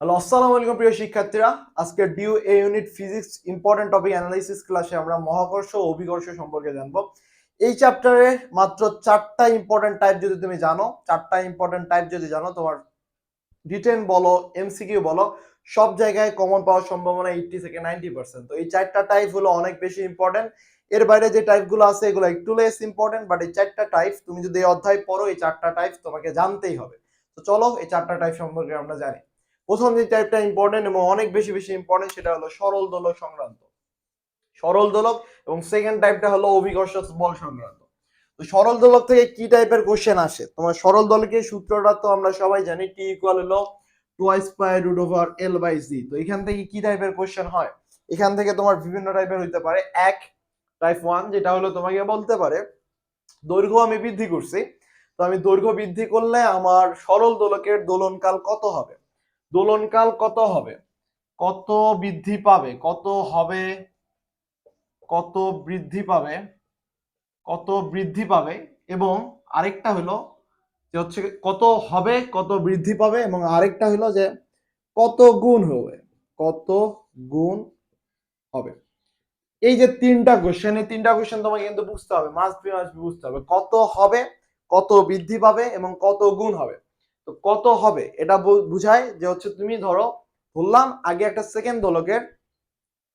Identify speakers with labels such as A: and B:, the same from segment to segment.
A: Hello, আসসালামু আলাইকুম প্রিয় শিক্ষার্থীরা। আজকে DU A unit physics important topic analysis ক্লাসে আমরা মহাকর্ষ ও অভিকর্ষ সম্পর্কে জানব। এই চ্যাপ্টারে মাত্র চারটা ইম্পর্টেন্ট টাইপ যদি তুমি জানো, চারটা ইম্পর্টেন্ট টাইপ যদি জানো, তোমার রিটেন বলো এমসিকিউ বলো, সব জায়গায় কমন পাওয়ার সম্ভাবনা এইটটি থেকে নাইনটি পার্সেন্ট তো এই চারটা টাইপ হলো অনেক বেশি ইম্পর্টেন্ট এর বাইরে যে টাইপগুলো আছে, এগুলো একটু লেস ইম্পর্টেন্ট বাট এই চারটা টাইপ তুমি যদি এই অধ্যায় পড়ো, এই চারটা টাইপ তোমাকে জানতেই হবে। তো চলো, এই চারটা টাইপ সম্পর্কে আমরা জানি। প্রথম যে টাইপটা ইম্পর্টেন্ট এবং অনেক বেশি বেশি ইম্পর্টেন্ট সেটা হলো সরল দোলক সংক্রান্ত। সরল দোলক এবং সেকেন্ড টাইপটা হলো অভিকর্ষ বল সংক্রান্ত। তো সরল দোলক থেকে কি টাইপের কোশ্চেন আসে? তোমার সরল দোলকের সূত্রটা তো আমরা সবাই জানি টি ইকুয়াল হলো twice pi root over L by C তো এখান থেকে কি টাইপের কোশ্চেন হয়? এখান থেকে তোমার বিভিন্ন টাইপের হইতে পারে। এক টাইপ ওয়ান যেটা হলো তোমাকে বলতে পারে, দৈর্ঘ্য আমি বৃদ্ধি করছি। তো আমি দৈর্ঘ্য বৃদ্ধি করলে আমার সরল দোলকের দোলনকাল কত হবে? দোলনকাল কত হবে? কত বৃদ্ধি পাবে? কত হবে? কত বৃদ্ধি পাবে? কত বৃদ্ধি পাবে? এবং আরেকটা হলো যে হচ্ছে কত হবে, কত বৃদ্ধি পাবে? এবং আরেকটা হলো যে কত গুণ হবে? কত গুণ হবে? এই যে তিনটা কোশ্চেন এই তিনটা কোশ্চেন তোমাকে কিন্তু বুঝতে হবে। মাস বি মাস বুঝতে হবে। কত হবে, কত বৃদ্ধি পাবে, এবং কত গুণ হবে? তো কত হবে? এটা বুঝায় যে হচ্ছে তুমি ধরো বললাম আগে একটা সেকেন্ড দোলকের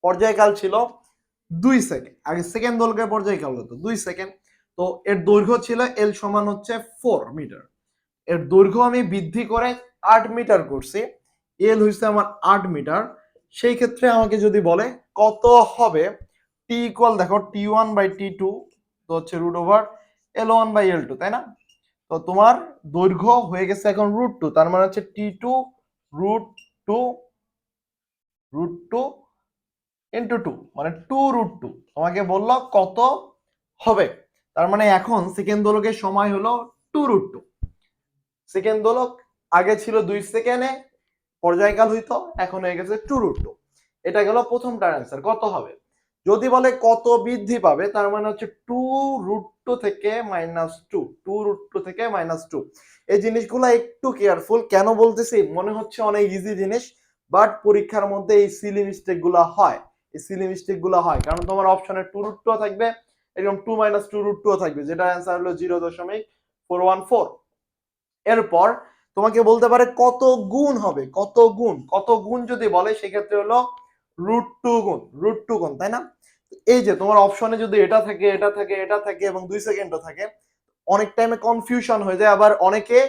A: পর্যায়কাল ছিল দুই সেকেন্ড আগে সেকেন্ড দোলকের পর্যায়কাল হতো দুই সেকেন্ড তো এর দৈর্ঘ্য ছিল এল সমান হচ্ছে ফোর মিটার এর দৈর্ঘ্য আমি বৃদ্ধি করে আট মিটার করছি। এল হচ্ছে আমার আট মিটার সেই ক্ষেত্রে আমাকে যদি বলে কত হবে? টি ইকুয়াল দেখো T one by T two তো হচ্ছে root over L one by L two তাই না? তো তোমার দৈর্ঘ্য হয়ে গেছে এখন রুট টু তার মানে হচ্ছে T two root two root two into two মানে টু রুট টু তোমাকে বলল কত হবে? তার মানে এখন সেকেন্ড দোলকের সময় হলো টু রুট টু সেকেন্ড দোলক আগে ছিল দুই সেকেন্ডে, পর্যায়কাল হইতো, এখন হয়ে গেছে টু রুট টু এটা গেল প্রথমটার অ্যান্সার কত হবে? যদি বলে কত বৃদ্ধি পাবে, তার মানে হচ্ছে টু রুট টু থেকে minus two two root two থেকে মাইনাস টু এই জিনিসগুলো একটু কেয়ারফুল কেন বলতেছি? মনে হচ্ছে অনেক ইজি জিনিস বাট পরীক্ষার মধ্যে এই সিলি মিস্টেক হয়। এই সিলি মিস্টেক হয়, কারণ তোমার অপশনে টু রুট টু থাকবে, এরকম two minus two root two থাকবে, যেটা অ্যান্সার হলো জিরো দশমিক ফোর ওয়ান ফোর এরপর তোমাকে বলতে পারে কত গুণ হবে, কত গুণ কত গুণ যদি বলে, সেক্ষেত্রে হলো রুট টু গুণ রুট টু গুণ, তাই না? এই যে তোমার অপশনে যদি এটা থাকে এটা থাকে এটা থাকে এবং দুই সেকেন্ডও থাকে, অনেক টাইমে কনফিউশন হয়ে যায়। আবার অনেকে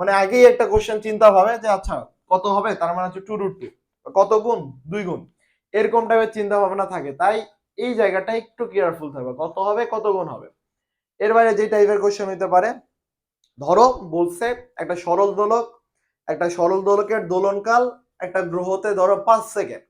A: মানে আগেই একটা কোশ্চেন চিন্তা ভাবে যে আচ্ছা কত হবে? তার মানে হচ্ছে টু রুট টু কত গুণ? দুই গুণ। এরকম টাইপের চিন্তা ভাবনা থাকে। তাই এই জায়গাটা একটু কেয়ারফুল থাকবে। কত হবে, কত গুণ হবে? এর বাইরে যে টাইপের কোশ্চেন হইতে পারে, ধরো বলছে একটা সরল দোলক, একটা সরল দোলকের দোলনকাল একটা গ্রহতে ধরো পাঁচ সেকেন্ড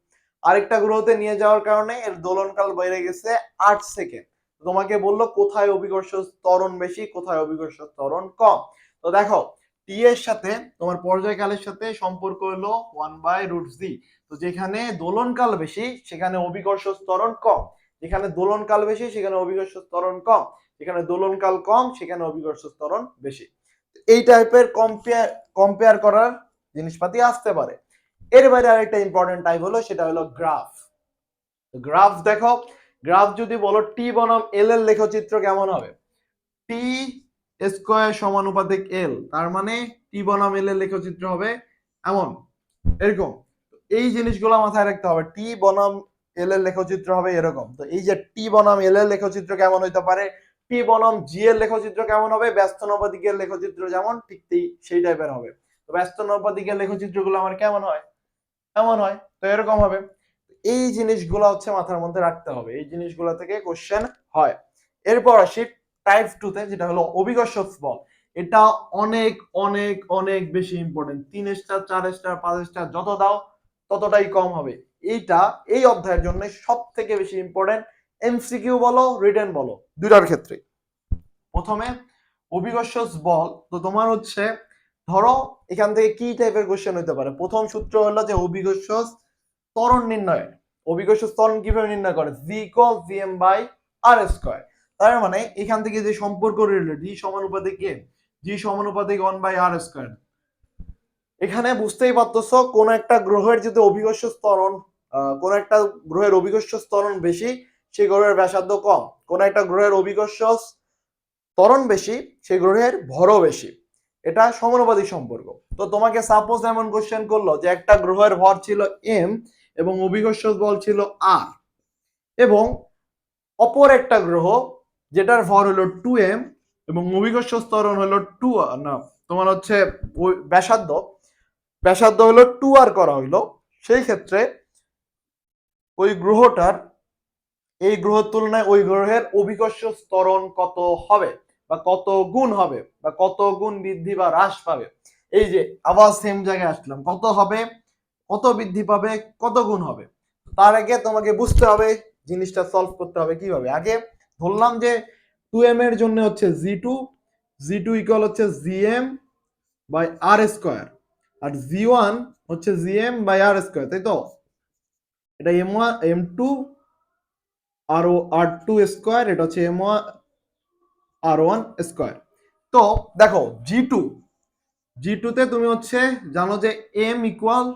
A: আরেকটা গ্রহতে নিয়ে যাওয়ার কারণে এর দোলনকাল বেড়ে গেছে আট সেকেন্ড। তোমাকে বলল, কোথায় অভিকর্ষ ত্বরণ বেশি, কোথায় অভিকর্ষ ত্বরণ কম? তো দেখো টি এর সাথে, তোমার পর্যায়কালের সাথে সম্পর্ক হলো ওয়ান বাই রুট জি তো যেখানে দোলনকাল বেশি, সেখানে অভিকর্ষ ত্বরণ কম। যেখানে দোলনকাল বেশি, সেখানে অভিকর্ষ ত্বরণ কম। যেখানে দোলনকাল কম, সেখানে অভিকর্ষ ত্বরণ বেশি। এই টাইপের কম্পেয়ার কম্পেয়ার করার জিনিসপাতি আসতে পারে। এর বাইরে আরেকটা ইম্পর্টেন্ট টাইপ হলো, সেটা হলো গ্রাফ গ্রাফ দেখো গ্রাফ যদি বলো টি বনাম এল এর লেখচিত্র কেমন হবে? টি স্কোয়ার সমানুপাতিক এল তার মানে টি বনাম এল এর লেখচিত্র হবে এমন। এরকম। এই জিনিসগুলো মাথায় রাখতে হবে টি বনাম এল এর লেখচিত্র হবে এরকম। তো এই যে টি বনাম এল এর লেখচিত্র কেমন হইতে পারে? টি বনাম জি এর লেখচিত্র কেমন হবে? ব্যস্ত নবদিকের লেখচিত্র যেমন, ঠিক সেই টাইপের হবে। তো ব্যস্ত নবদিকের লেখচিত্রগুলো আমার কেমন হয়? এমন হয়, তো এরকম হবে। এই জিনিসগুলো হচ্ছে মাথার মধ্যে রাখতে হবে। এই জিনিসগুলো থেকে কোশ্চেন হয়। এরপর আসি টাইপ টু তে, যেটা হলো অভিকর্ষ বল। এটা অনেক অনেক অনেক বেশি ইম্পর্টেন্ট তিন স্টার চার স্টার পাঁচ স্টার যত দাও, ততটাই কম হবে। এইটা, এই অধ্যায়ের জন্য সব থেকে বেশি ইম্পর্টেন্ট এমসিকিউ বলো রিটেন বলো দুটার ক্ষেত্রে প্রথমে অভিকর্ষ বল, তো তোমার হচ্ছে ধরো, এখান থেকে কি টাইপের কোশ্চেন হতে পারে? প্রথম সূত্র হলো যে অভিকর্ষ ত্বরণ নির্ণয়। অভিকর্ষ ত্বরণ কীভাবে নির্ণয় করে? G equal G M by R square তার মানে এখান থেকে যে সম্পর্ক রইল ডি সমানুপাতিক এ জি সমানুপাতিক ওয়ান বাই আর স্কোয়ার এখানে বুঝতেই পারতেছো, কোন একটা গ্রহের যদি অভিকর্ষ স্তরণ কোন একটা গ্রহের অভিকর্ষ স্তরণ বেশি সেই গ্রহের ব্যাসার্ধ কম। কোন একটা গ্রহের অভিকর্ষ ত্বরণ বেশি সেই গ্রহের ভরও বেশি। এটা সমানুপাতিক সম্পর্ক। তো তোমাকে সাপোজ এমন কোশ্চেন করল যে একটা গ্রহের ভর ছিল এম এবং অভিকর্ষ বল ছিল আর এবং অপর একটা গ্রহ যেটার ভর হলো টু এম এবং অভিকর্ষ স্তরণ হলো টু না, তোমার হচ্ছে ব্যাসার্ধ। ব্যাসার্ধ হলো টু আর করা হইল। সেই ক্ষেত্রে ওই গ্রহটার, এই গ্রহের তুলনায় ওই গ্রহের অভিকর্ষ স্তরণ কত হবে? বা কত গুণ হবে, বা কত গুণ বৃদ্ধি বা হ্রাস পাবে। এই যে আবার সেম জায়গায় আসলাম, কত হবে, কত বৃদ্ধি পাবে, কত গুণ হবে। তার আগে তোমাকে বুঝতে হবে, জিনিসটা সলভ করতে হবে কীভাবে? আগে ধরলাম যে টু এম এর জন্য হচ্ছে G two G two equal হচ্ছে G M by R square R G one হচ্ছে G M by R square তাই তো? এটা এম ওয়ান এম টু আর ও আর টু স্কোয়ার এটা হচ্ছে M one R one square তো দেখো জি টু জি টুতে তুমি হচ্ছে জানো যে M equal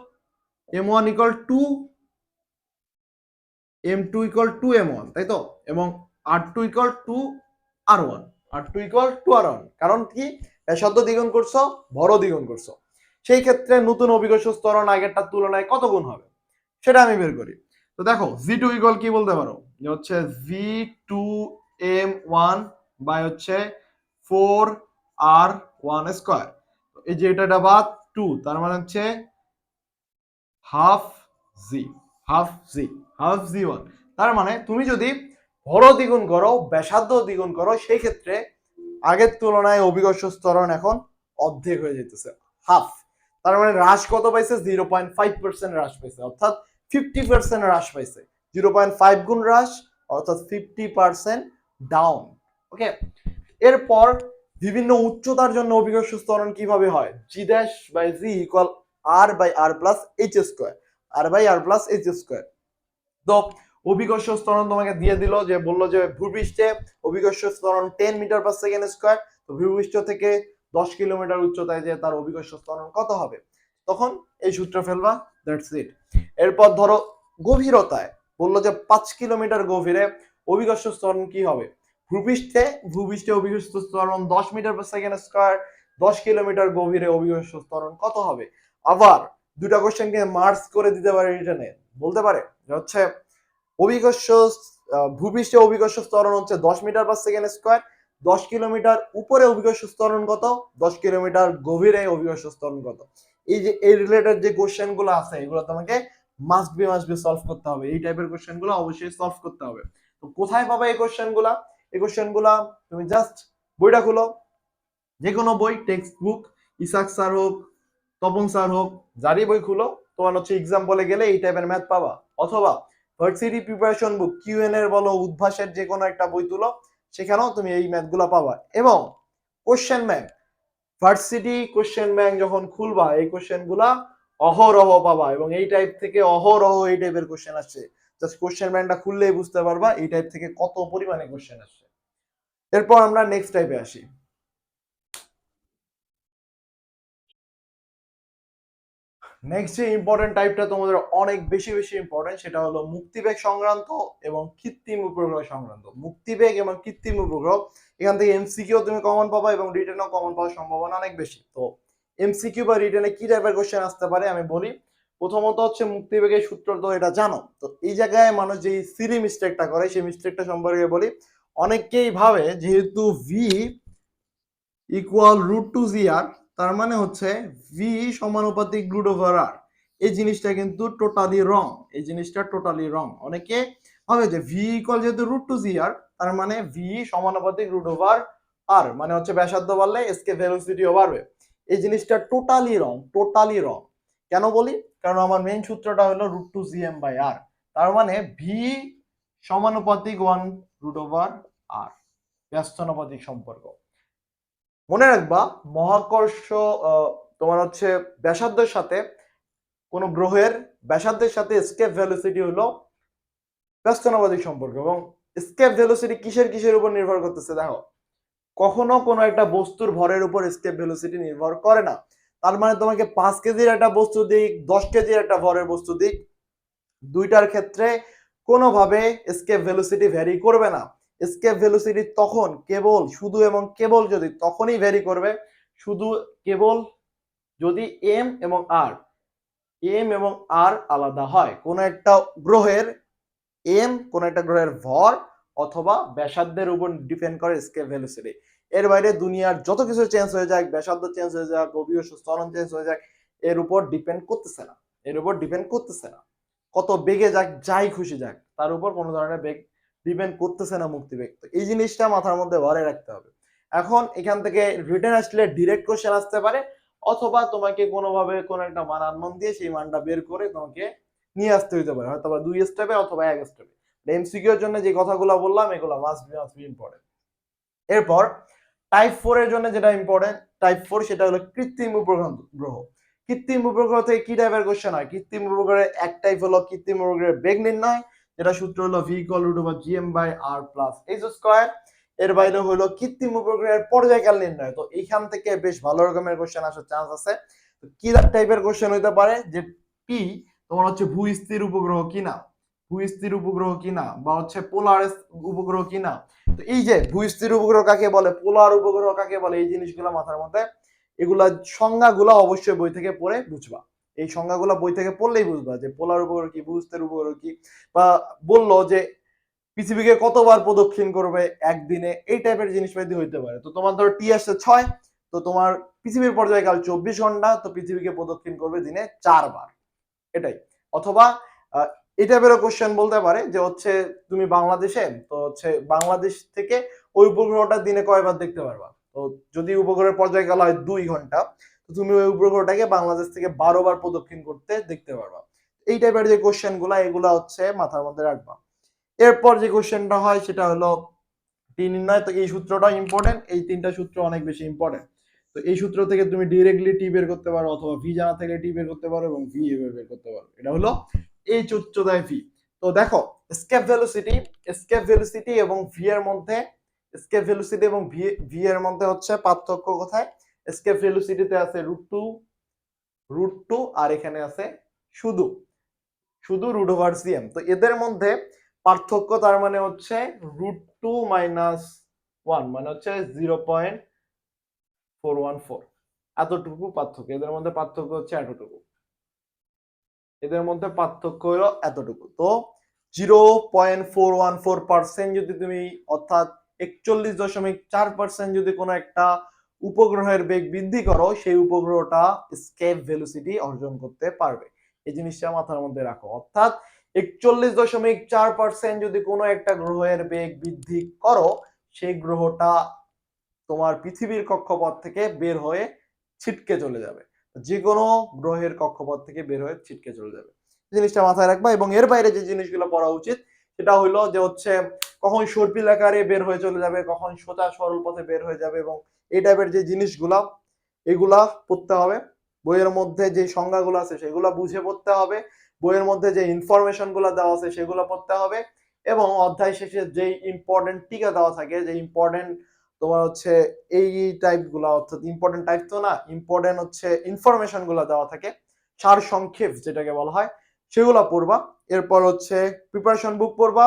A: M one equal two M two equal two M one তাই তো? এবং R two equal two R one R two equal two R one কারণ কি? ব্যাসার্ধ দ্বিগুণ করছ বড় দ্বিগুণ করছ। সেই ক্ষেত্রে নতুন অভিকর্ষ স্তরণ আগেরটার তুলনায় কত গুণ হবে? সেটা আমি বের করি। তো দেখো জি টু ইকুয়াল কি বলতে পারো? হচ্ছে V two M one by হচ্ছে ফোর আর ওয়ান স্কোয়ার। এই যে এটা বাদ, টু, তার মানে হচ্ছে half G half G half G one. তার মানে তুমি যদি ভর দ্বিগুণ করো, ব্যাসার্ধ দ্বিগুণ করো, সেই ক্ষেত্রে আগের তুলনায় অভিকর্ষ স্তরণ এখন অর্ধেক হয়ে যেতেছে হাফ। তার মানে হ্রাস কত পাইছে? জিরো পয়েন্ট ফাইভ পার্সেন্ট হ্রাস পাইছে, অর্থাৎ ফিফটি পার্সেন্ট হ্রাস পাইছে। জিরো পয়েন্ট ফাইভ গুণ হ্রাস, অর্থাৎ ফিফটি পার্সেন্ট ডাউন। ওকে এরপর বিভিন্ন উচ্চতার জন্য অভিকর্ষ স্তরণ কীভাবে হয়? G dash by G equal R by R plus H square R by R plus H square তো অভিকর্ষ স্তরণ তোমাকে দিয়ে দিল যে, বলল যে ভূপৃষ্ঠে অভিকর্ষ স্তরণ ten metre per second square তো ভূপৃষ্ঠ থেকে দশ কিলোমিটার উচ্চতায় যে তার অভিকর্ষ স্তরণ কত হবে? তখন এই সূত্র ফেলবা দ্যাটস ইট এরপর ধরো গভীরতায়, বলল যে পাঁচ কিলোমিটার গভীরে অভিকর্ষ স্তরণ কি হবে? ভূপৃষ্ঠে ভূপৃষ্ঠে অভিকর্ষ স্তরণ দশ মিটার পার সেকেন্ড স্কোয়ার দশ কিলোমিটার গভীরে অভিকর্ষ স্তরণ কত হবে? আবার দুটা কোশ্চেনকে মার্চ করে দিতে পারে রিটার্নে বলতে পারে হচ্ছে অভিকর্ষ ভূপৃষ্ঠে অভিকর্ষ স্তরণ হচ্ছে দশ মিটার পার সেকেন্ড স্কোয়ার দশ কিলোমিটার উপরে অভিকর্ষ স্তরণ কত? দশ কিলোমিটার গভীরে অভিকর্ষ স্তরণ কত? এই যে, এই রিলেটেড যে কোশ্চেনগুলো আছে, এগুলো তোমাকে must be must be solve করতে হবে। এই টাইপের কোশ্চেনগুলো অবশ্যই সলভ করতে হবে। তো কোথায় পাবে এই কোশ্চেনগুলা? এই কোশ্চেনগুলা তুমি জাস্ট বইটা খুলো। যে কোনো বই টেক্সট বুক ইসাক স্যার হোক, তপন স্যার হোক, যারই বই খুলো, তোমার হচ্ছে এক্সাম বলে গেলে এই টাইপের ম্যাথ পাবা। অথবা ভার্সিটি প্রিপারেশন বুক কিউএন এর বলো, উদ্ভাসের যে কোনো একটা বই তুলো, সেখানেও তুমি এই ম্যাথগুলো পাবা। এবং question bank varsity question bank যখন খুলবা, এই কোশ্চেনগুলা অহরহ পাবা এবং এই টাইপ থেকে অহরহ এই টাইপের কোশ্চেন আসছে জাস্ট কোশ্চেন ব্যাংকটা খুললেই বুঝতে পারবা এই টাইপ থেকে কত পরিমাণে কোশ্চেন আসছে। এরপর আমরা নেক্সট টাইপে আসি। নেক্সট যে ইম্পর্টেন্ট টাইপটা তোমাদের অনেক বেশি বেশি ইম্পর্টেন্ট সেটা হলো মুক্তিবেগ সংক্রান্ত এবং কৃত্রিম উপগ্রহ সংক্রান্ত। মুক্তিবেগ এবং কৃত্রিম উপগ্রহ, এখান থেকে এমসিকিউ তুমি কমন পাবা এবং রিটেনও কমন পাওয়ার সম্ভাবনা অনেক বেশি। তো এমসিকিউ বা রিটেনে কি টাইপের কোশ্চেন আসতে পারে আমি বলি প্রথমত হচ্ছে মুক্তিবেগের সূত্র তো এটা জানো। তো এই জায়গায় মানুষ যে সিরি মিস্টেকটা করে, সেই মিস্টেকটা সম্পর্কে বলি। অনেকেই ভাবে যেহেতু V equal root two G R তার মানে হচ্ছে ভি সমানুপাতিক রুট ওভার আর এই জিনিসটা কিন্তু টোটালি রং এই জিনিসটা টোটালি রং অনেকে হবে যে ভি ইকুয়াল যেহেতু রুট টু জি আর তার মানে ভি সমানুপাতিক রুট ওভার আর মানে হচ্ছে ব্যাসার্ধ বাড়লে এসকে ভেলোসিটিও বাড়বে এই জিনিসটা টোটালি রং টোটালি রং কেন বলি? কারণ আমার মেইন সূত্রটা হলো root two G M by R তার মানে ভি সমানুপাতিক ওয়ান রুট ওভার আর ব্যস্তানুপাতিক সম্পর্ক। মনে রাখবা, মহাকর্ষ তোমার হচ্ছে ব্যাসার্ধের সাথে কোন গ্রহের ব্যাসার্ধের সাথে স্কেপ ভেলোসিটি হলো ব্যস্তানুপাতিক সম্পর্ক এবং স্কেপ ভেলোসিটি কিসের কিসের উপর নির্ভর করতেছে? দেখো, কখনো কোনো একটা বস্তুর ভরের উপর স্কেপ ভেলোসিটি নির্ভর করে না। তার মানে তোমাকে পাঁচ কেজির একটা বস্তু দিক, দশ কেজির একটা ভরের বস্তু দিক, দুইটার ক্ষেত্রে কোনোভাবে স্কেপ ভেলোসিটি ভ্যারি করবে না। স্কেপ ভেলোসিটি তখন কেবল, শুধু এবং কেবল যদি তখনই ভ্যারি করবে, শুধু কেবল যদি এম এবং আর এম এবং আর আলাদা হয়, কোনো একটা গ্রহের এম কোন একটা গ্রহের ভর অথবা ব্যাসার্ধের উপর ডিপেন্ড করে স্কেপ ভেলোসিটি এর বাইরে দুনিয়ার যত কিছু চেঞ্জ হয়ে যাক, ব্যাসার্ধ চেঞ্জ হয়ে যাক, গভীর স্তরণ চেঞ্জ হয়ে যাক, এর উপর ডিপেন্ড করতেছে না। এর উপর ডিপেন্ড করতেছে না। কত বেগে যাক, যাই খুশি যাক, তার উপর কোনো ধরনের বেগ ডিপেন্ড করতেছে না মুক্তিবেগ তো এই জিনিসটা মাথার মধ্যে ভরে রাখতে হবে। এখন এখান থেকে রিটার্ন আসলে ডিরেক্ট কোশ্চেন আসতে পারে, অথবা তোমাকে কোনোভাবে কোনো একটা মান আনমন দিয়ে সেই মানটা বের করে তোমাকে নিয়ে আসতে হইতে পারে। হয়তো বা দুই স্টেপে অথবা এক স্টেপে এমসিকিউ এর জন্য যে কথাগুলো বললাম, এগুলো must be must be important এরপর টাইপ ফোর এর জন্য যেটা ইম্পর্টেন্ট টাইপ ফোর সেটা হলো কৃত্রিম উপগ্রহ, গ্রহ। কৃত্রিম উপগ্রহ থেকে কি টাইপের কোশ্চেন হয়? কৃত্রিম উপগ্রহের এক টাইপ হলো কৃত্রিম উপগ্রহের বেগ নির্ণয়, যেটা সূত্র হলো V equal root over GM by R plus H square এর বাইরে হলো কৃত্রিম উপগ্রহের পর্যায়কাল নির্ণয়। তো এইখান থেকে বেশ ভালো রকমের কোশ্চেন আসার চান্স আছে। কি টাইপের কোশ্চেন হইতে পারে? যে পি তোমার হচ্ছে ভূস্থির উপগ্রহ কিনা ভূস্থির উপগ্রহ কিনা বা হচ্ছে পোলার উপগ্রহ কিনা? তো এই যে ভূস্থির উপগ্রহ কাকে বলে, পোলার উপগ্রহ কাকে বলে, এই জিনিসগুলো মাথার মধ্যে এগুলা সংজ্ঞাগুলো অবশ্যই বই থেকে পড়ে বুঝবা। এই সংজ্ঞাগুলো বই থেকে পড়লেই বুঝবা যে পোলার উপগ্রহ কি, ভূস্থির উপগ্রহ কি বা বলল যে পৃথিবীকে কতবার প্রদক্ষিণ করবে একদিনে, এই টাইপের জিনিস পাতি হইতে পারে। তো তোমার ধরো টি আসছে ছয়, তো তোমার পৃথিবীর পর্যায়কাল চব্বিশ ঘণ্টা, তো পৃথিবীকে প্রদক্ষিণ করবে দিনে চারবার। এটাই। অথবা এই টাইপের কোশ্চেন বলতে পারে যে হচ্ছে তুমি বাংলাদেশে, তো হচ্ছে বাংলাদেশ থেকে ওই উপগ্রহটা দিনে কয়বার দেখতে পারবা? তো যদি উপগ্রহের পর্যায়কাল হয় দুই ঘণ্টা, তো তুমি ওই উপগ্রহটাকে বাংলাদেশ থেকে বারো বার প্রদক্ষিণ করতে দেখতে পারবা। এই টাইপের যে কোশ্চেনগুলা, এগুলা হচ্ছে মাথার মধ্যে রাখবা। এরপর যে কোশ্চেনটা হয়, সেটা হলো টি নির্ণয়। তো এই সূত্রটা ইম্পর্টেন্ট এই তিনটা সূত্র অনেক বেশি ইম্পর্টেন্ট তো এই সূত্র থেকে তুমি ডিরেক্টলি টি বের করতে পারো, অথবা ভি জানা থেকে টি বের করতে পারো এবং ভি বের করতে পারো। এটা হলো এই উচ্চতায় ভি তো দেখো স্কেপ ভেলোসিটি স্কেপ ভেলোসিটি এবং ভি এর মধ্যে স্কেপ ভেলোসিটি এবং ভি এর মধ্যে হচ্ছে পার্থক্য কোথায়? স্কেপ ভেলোসিটিতে আছে রুট টু রুট টু আর এখানে আছে শুধু শুধু রুট ওভার সিএম তো এদের মধ্যে পার্থক্য তার মানে হচ্ছে রুট টু মাইনাস ওয়ান মানে হচ্ছে zero point four one four এতটুকু পার্থক্য, এদের মধ্যে পার্থক্য হচ্ছে এতটুকু। এদের মধ্যে পার্থক্য হলো এতটুকু। তো zero point four one four percent যদি তুমি অর্থাৎ একচল্লিশ দশমিক চার পার্সেন্ট যদি কোনো একটা উপগ্রহের বেগ বৃদ্ধি করো, সেই উপগ্রহটা স্কেপ ভেলোসিটি অর্জন করতে পারবে। এই জিনিসটা মাথার মধ্যে রাখো। অর্থাৎ একচল্লিশ দশমিক চার পার্সেন্ট যদি কোনো একটা গ্রহের বেগ বৃদ্ধি করো, সেই গ্রহটা তোমার পৃথিবীর কক্ষপথ থেকে বের হয়ে ছিটকে চলে যাবে। যে কোনো গ্রহের কক্ষপথ থেকে বের হয়ে ছিটকে চলে যাবে। জিনিসটা মাথায় রাখবা এবং এর বাইরে যে জিনিসগুলো পড়া উচিত, সেটা হইল যে হচ্ছে কখন সর্পিল আকারে বের হয়ে চলে যাবে, কখন সোজা সরল পথে বের হয়ে যাবে এবং এই টাইপের যে জিনিসগুলা, এগুলা পড়তে হবে। বইয়ের মধ্যে যে সংজ্ঞাগুলো আছে, সেগুলো বুঝে পড়তে হবে। বইয়ের মধ্যে যে ইনফরমেশনগুলো দেওয়া আছে, সেগুলো পড়তে হবে। এবং অধ্যায় শেষে যে ইম্পর্টেন্ট টিকা দেওয়া থাকে যে ইম্পর্টেন্ট তোমার হচ্ছে এই টাইপগুলা, অর্থাৎ ইম্পর্টেন্ট টাইপ তো না ইম্পর্টেন্ট হচ্ছে ইনফরমেশনগুলো দেওয়া থাকে সার সংক্ষেপ যেটাকে বলা হয়, সেগুলো পড়বা। এরপর হচ্ছে প্রিপারেশন বুক পড়বা,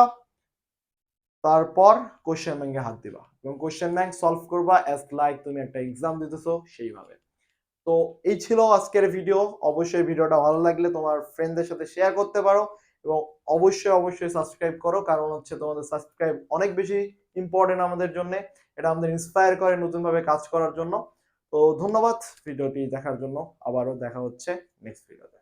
A: তারপর কোশ্চেন ব্যাংকে হাত দিবা। এবং কোশ্চেন ব্যাংক সলভ করবা অ্যাজ লাইক তুমি একটা এক্সাম দিতেছো সেইভাবে। তো এই ছিল আজকের ভিডিও অবশ্যই ভিডিওটা ভালো লাগলে তোমার ফ্রেন্ডদের সাথে শেয়ার করতে পারো এবং অবশ্যই অবশ্যই সাবস্ক্রাইব করো, কারণ হচ্ছে তোমাদের সাবস্ক্রাইব অনেক বেশি ইম্পর্টেন্ট আমাদের জন্য, এটা আমাদের ইন্সপায়ার করে নতুনভাবে কাজ করার জন্য। তো ধন্যবাদ ভিডিওটি দেখার জন্য। আবারও দেখা হচ্ছে নেক্সট ভিডিওতে